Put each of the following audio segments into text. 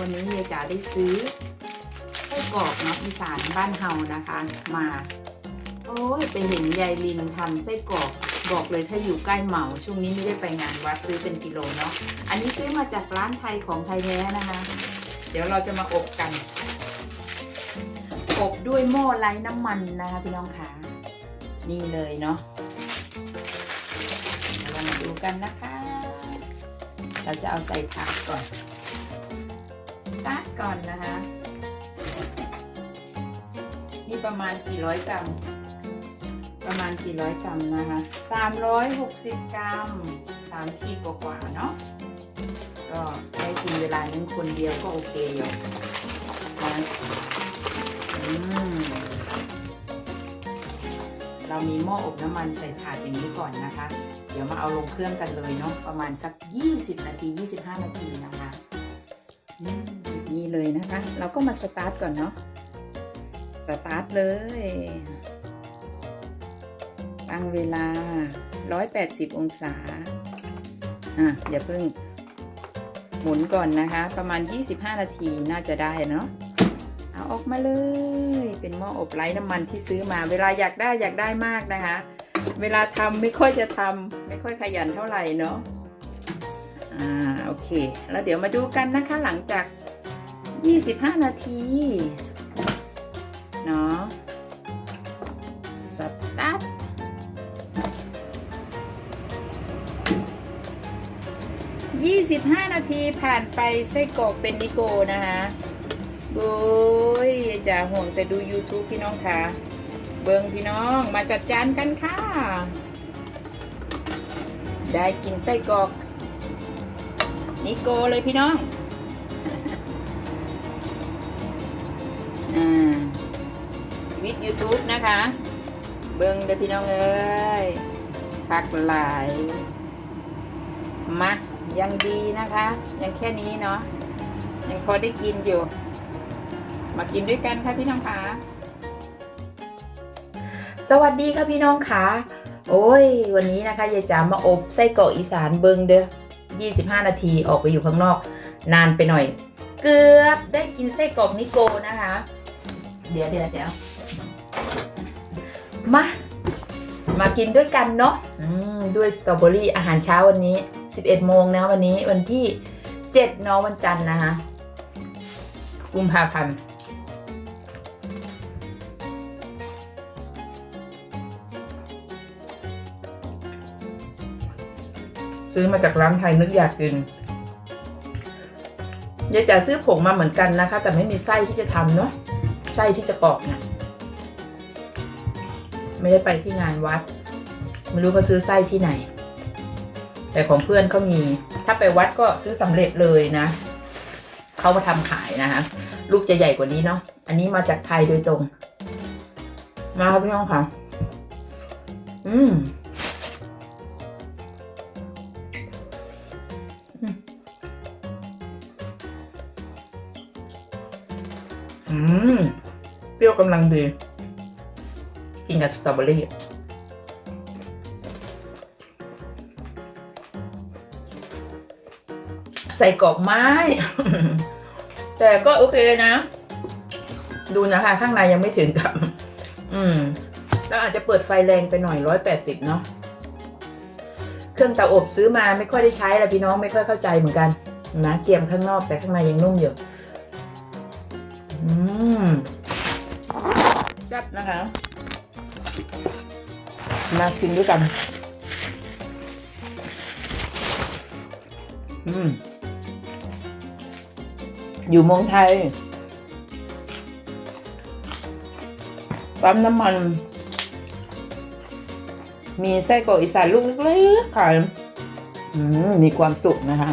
วันนี้เฮียจ๋าได้ซื้อไส้กรอกเนาะอีสานบ้านเฮานะคะ มา โอ้ยไปเห็นยายลินทำไส้กรอกบอกเลยถ้าอยู่ใกล้เหมาช่วงนี้ไม่ได้ไปงานวัดซื้อเป็นกิโลเนาะอันนี้ซื้อมาจากร้านไทยของไทยแท้นะคะ เดี๋ยวเราจะมาอบกัน อบด้วยหม้อไร้น้ำมันนะคะพี่น้องคะนี่เลยเนาะเดี๋ยวเรามาดูกันนะคะ เราจะเอาใส่ถาดก่อน สตาร์ทก่อนนะคะ นี่ประมาณกี่ร้อยกรัม ประมาณกี่ร้อยกรัมนะคะสามร้อยหกสิบกรัมสามขีดกว่าๆเนาะ ก็ได้กินเวลานึงคนเดียวก็โอเคอยู่นะอืมเรามีหม้ออบน้ำมันใส่ถาดอย่างนี้ก่อนนะคะ เดี๋ยวมาเอาลงเครื่องกันเลยเนาะประมาณสัก 20 นาที 25 นาทีนะคะ อืมนี่เลยนะคะ เราก็มาสตาร์ทก่อนเนาะสตาร์ทเลย ตั้งเวลา 180 องศาอะอย่าเพิ่งหมุนก่อนนะคะ ประมาณ 25 นาทีน่าจะได้เนาะเอาออกมาเลย เป็นหม้ออบไร้น้ำมันที่ซื้อมา เวลาอยากได้อยากได้มากนะคะ เวลาทำไม่ค่อยจะทำไม่ค่อยขยันเท่าไหร่เนาะ โอเค แล้วเดี๋ยวมาดูกันนะคะหลังจาก 25 นาทีเนาะสตาร์ท25นาทีผ่านไปไส้กรอกเป็นนิโกนะคะโอ้ยจะห่วงแต่ดู YouTube พี่น้องค่ะ เบิงพี่น้องมาจัดจานกันค่ะ ได้กินไส้กรอก นิโกเลยพี่น้องอ่าชีวิต YouTube นะคะ เบิ้งเด้อพี่น้องเอ้ยพักหลายมายังดีนะคะ ยังแค่นี้เนาะยังพอได้กินอยู่ มากินด้วยกันค่ะพี่น้องคะสวัสดีค่ะพี่น้องค่ะโอ้ย วันนี้นะคะยายจ๋ามาอบไส้กรอกอีสานเบิงเด้อ 25 นาทีออกไปอยู่ข้างนอกนานไปหน่อย เกือบได้กินไส้กรอกนิโกนะคะ เดี๋ยวเดี๋ยวเดี๋ยวมา มากินด้วยกันเนาะด้วยสตรอเบอรี่อาหารเช้าวันนี้ 11 โมงนะวันนี้วันที่7เนาะวันจันทร์นะคะกุมภาพันธ์ ซื้อมาจากร้านไทยนึกอยากกินยายจ๋าซื้อผงมาเหมือนกันนะคะ แต่ไม่มีไส้ที่จะทำเนาะไส้ที่จะกรอกเนี่ยไม่ได้ไปที่งานวัด ไม่รู้เขาซื้อไส้ที่ไหน แต่ของเพื่อนเขามี ถ้าไปวัดก็ซื้อสำเร็จเลยนะเขามาทำขายนะคะลูกจะใหญ่กว่านี้เนาะอันนี้มาจากไทยโดยตรง มาครับพี่น้องค่ะ อืม อืม เปรี้ยวกำลังดี กินกับสตรอเบอรี่ใส่กรอกไม้ แต่ก็โอเคนะ ดูนะคะ ข้างในยังไม่ถึงกับ อืม แล้วอาจจะเปิดไฟแรงไปหน่อยร้อยแปดสิบเนาะเครื่องเตาอบซื้อมาไม่ค่อยได้ใช้แล้วพี่น้องไม่ค่อยเข้าใจเหมือนกันนะเตรียมข้างนอกแต่ข้างในยังนุ่มอยู่ แซ่บนะคะ มากินด้วยกัน อืม อยู่เมืองไทยปั๊มน้ำมัน มีไส้กรอกอีสานลูกเล็กๆขายอืมมีความสุขนะคะ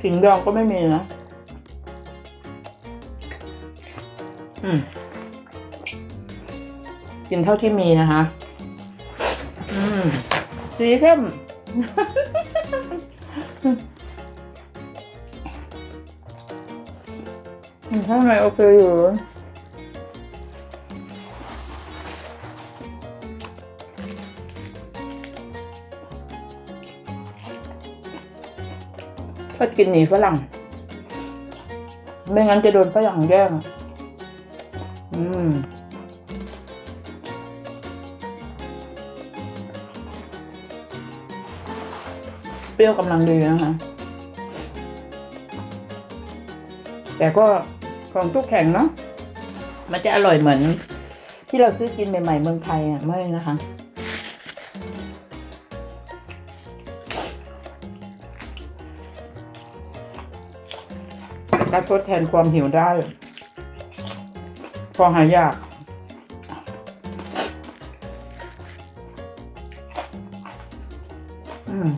ขิงดองก็ไม่มีนะ อืม กินเท่าที่มีนะคะ อืม สีเข้ม ทำไมโอเคอยู่ ก็กินหนีฝรั่ง ไม่งั้นจะโดนฝรั่งแย่งอืมเปรี้ยวกำลังดีนะคะ แต่ก็ของทุกแข็งเนาะมันจะอร่อยเหมือน ที่เราซื้อกินใหม่ๆเมืองไทยอะไม่นะคะ ก็ทดแทนความหิวได้ พอหายาก อืม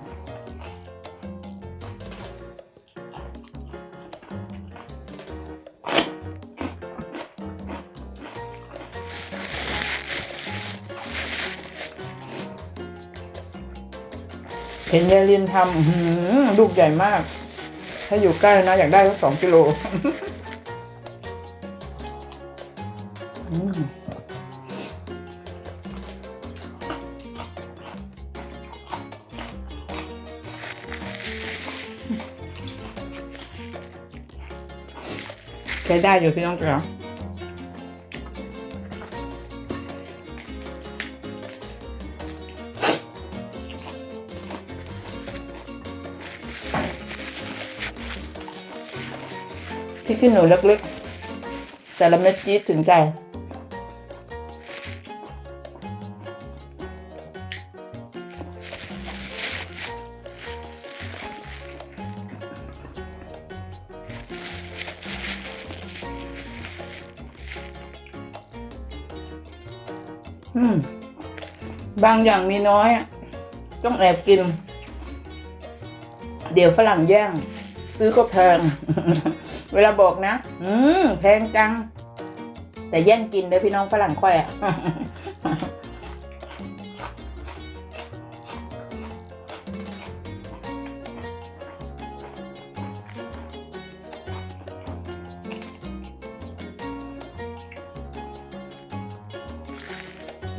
เห็นยายลินทำลูกใหญ่มาก ถ้าอยู่ใกล้นะอยากได้สักสองกิโลใช้ได้อยู่พี่น้องจ๋าที่ขี้หนูเล็กๆ แต่ละเม็ดจี๊ดถึงใจ อืม บางอย่างมีน้อยอะต้องแอบกิน เดี๋ยวฝรั่งแย่ง ซื้อก็แพง เวลาบอกนะ อืมแพงจัง แต่แย่งกินเลยพี่น้องฝรั่งค่อยอะ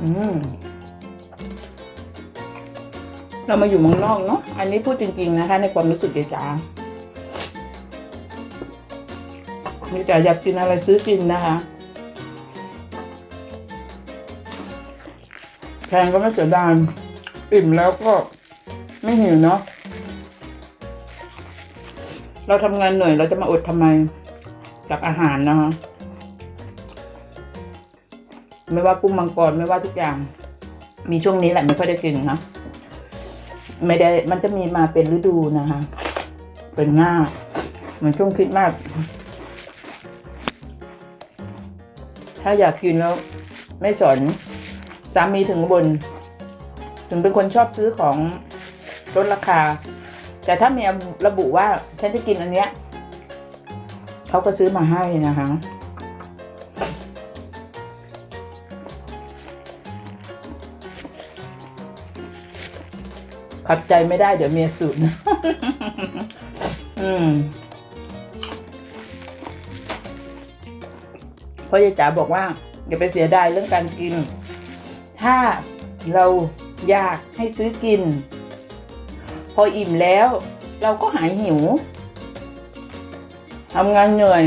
อืมเรามาอยู่เมืองนอกเนาะ อันนี้พูดจริง ๆ นะคะ ในความรู้สึกเดจ๋า มีแต่อยากกินอะไรซื้อกินนะคะแพงก็ไม่เสียดายอิ่มแล้วก็ไม่หิวเนาะเราทำงานเหนื่อยเราจะมาอดทำไมกับอาหารนะคะไม่ว่ากุ้งมังกรไม่ว่าทุกอย่าง มีช่วงนี้แหละไม่ค่อยได้กินนะไม่ได้มันจะมีมาเป็นฤดูนะคะ เป็นหน้า เหมือนช่วงคริดมาก ถ้าอยากกินแล้วไม่สนสามีถึงบน ถึงเป็นคนชอบซื้อของลดราคา แต่ถ้าเมียระบุว่าฉันจะกินอันเนี้ยเขาก็ซื้อมาให้นะคะขัดใจไม่ได้เดี๋ยวเมียสูญอืม ราะยายจ๋าบอกว่าอย่าไปเสียดายเรื่องการกิน ถ้าเราอยากให้ซื้อกิน พออิ่มแล้วเราก็หายหิวทำงานเหนื่อย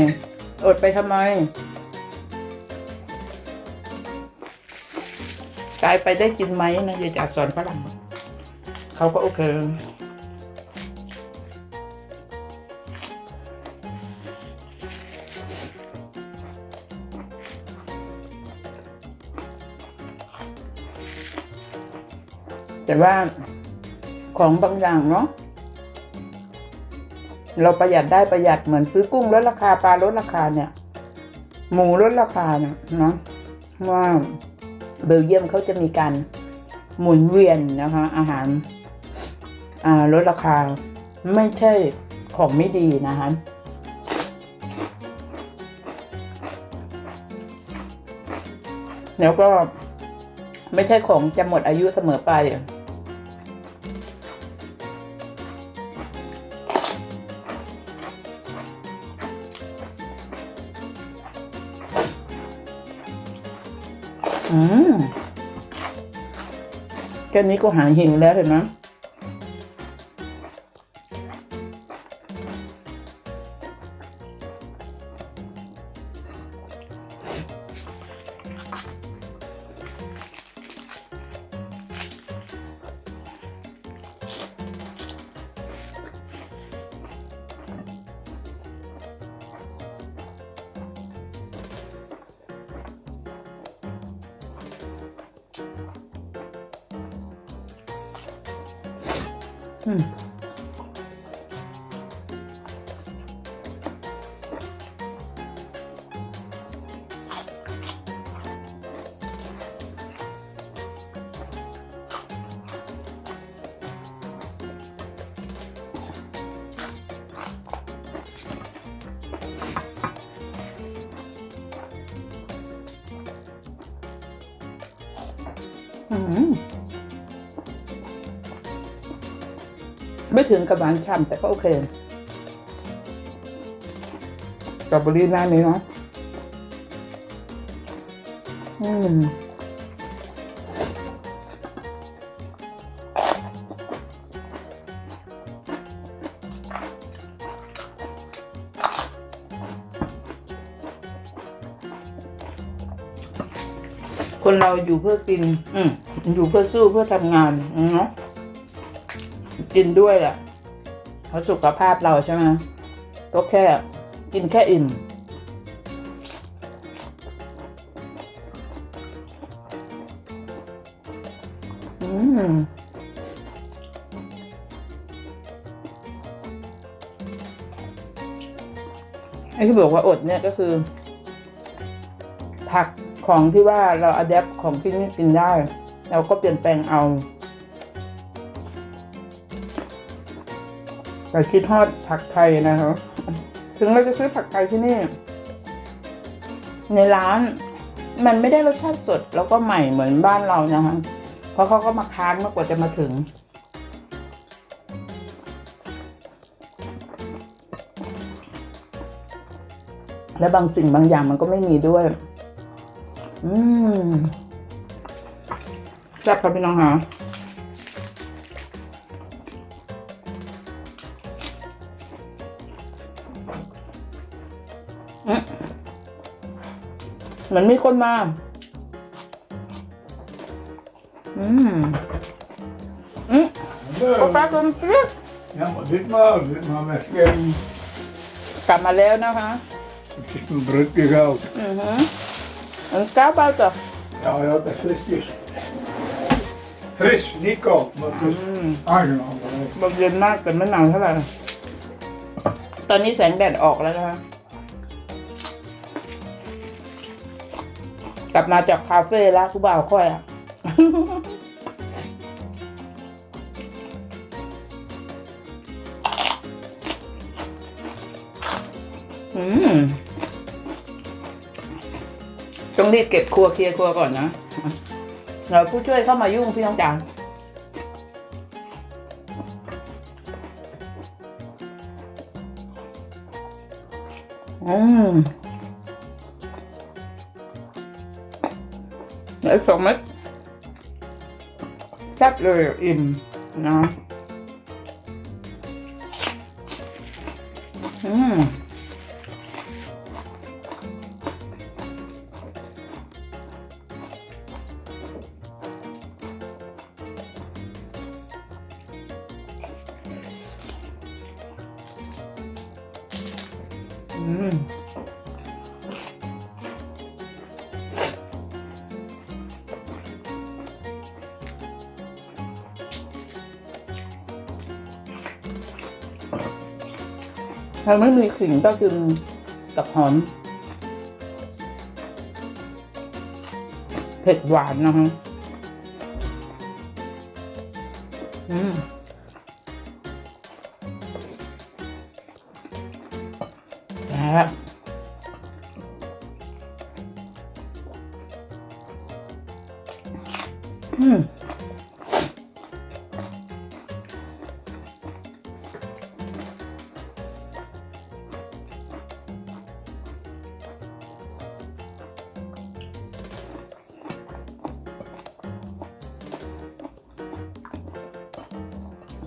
อดไปทำไม กลายไปได้กินไหมนะยายจ๋าสอนฝรั่งเขาก็โอเค แต่ว่าของบางอย่างเนาะเราประหยัดได้ประหยัดเหมือนซื้อกุ้งลดราคาปลาลดราคาเนี่ย หมูลดราคาเนี่ยเนาะว่าเบลเยียมเขาจะมีการหมุนเวียนนะคะ อาหารอ่าลดราคาไม่ใช่ของไม่ดีนะคะแล้วก็ไม่ใช่ของจะหมดอายุเสมอไป ค่นี้ก็หายหิวแล้วเห็นไหม อืม ไม่ถึงกับหวานฉ่ำแต่ก็โอเคสตรอเบอรี่หน้านี้เนาะอืมคนเราอยู่เพื่อกิน อืมอยู่เพื่อสู้เพื่อทำงานเนาะ กินด้วยแหละเพราะสุขภาพเราใช่ไหมก็แค่กินแค่อิ่ม อืมไอ้ที่บอกว่าอดเนี่ยก็คือ ผักของที่ว่าเราอัดแอปของที่นี่กินได้ เราก็เปลี่ยนแปลงเอา แต่คิดทอดผักไทยนะครับ ถึงเราจะซื้อผักไทยที่นี่ ในร้านมันไม่ได้รสชาติสดแล้วก็ใหม่เหมือนบ้านเรานะคะเพราะเขาก็มาค้างมากกว่าจะมาถึง และบางสิ่งบางอย่างมันก็ไม่มีด้วย อืมแซ่บครับพี่น้องค่ะ มือนมีคนมา อืม อืมโอปลาตัวเล็ก Ja, maar dit maar, dit maar weggeven. กลับมาแล้วนะคะ Ik zit mijn broodje goud. อือฮึ een kaabbal toch Ja, ja, dat is frisjes. Fris, niet koud, maar het is อืม aangenaam. hè. บอกเย็นมากแต่ไม่นานเท่าไหร่ ตอนนี้แสงแดดออกแล้วนะคะ ลับมาจากคาเฟ่แล้วกูบ่าวค่อยอะอืมต้องรีบเก็บครัวเคลียร์ครัวก่อนนะเดี๋ยวผู้ช่วยเข้ามายุ่งพี่น้องจ๋าอืม เหลือสองเม็ดแซ่บเลยอิ่มนะอืม ถ้าไม่มีขิงก็กินกับหอม เผ็ดหวานนะฮะอืม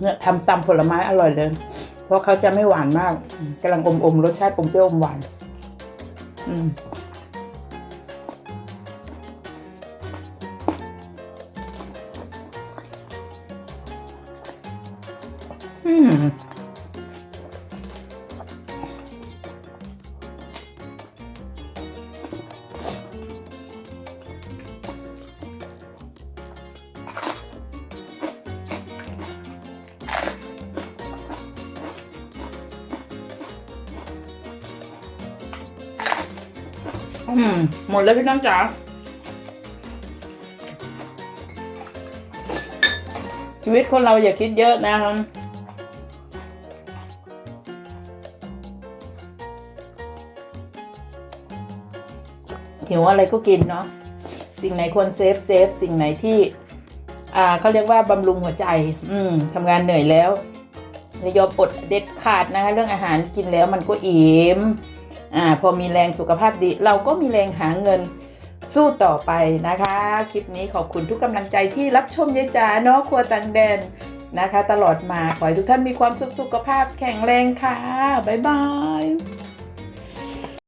เนี่ยทำตำผลไม้อร่อยเลย เพราะเขาจะไม่หวานมากกำลังอมอมๆรสชาติอมเปรี้ยวอมหวาน อืม หมดแล้วพี่น้องจ๋าชีวิตคนเราอย่าคิดเยอะนะครับหิวอะไรก็กินเนาะสิ่งไหนควรเซฟเซฟสิ่งไหนที่ อ่าเขาเรียกว่าบำรุงหัวใจ อืมทำงานเหนื่อยแล้วอย่ายอมอดเด็ดขาดนะคะ เรื่องอาหารกินแล้วมันก็อิ่ม อ่าพอมีแรงสุขภาพดี เราก็มีแรงหาเงินสู้ต่อไปนะคะ คลิปนี้ขอบคุณทุกกำลังใจที่รับชมยายจ๋าเนาะครัวตังแดนนะคะ ตลอดมาขอให้ทุกท่านมีความสุขสุขภาพแข็งแรงค่ะ บ๊ายบาย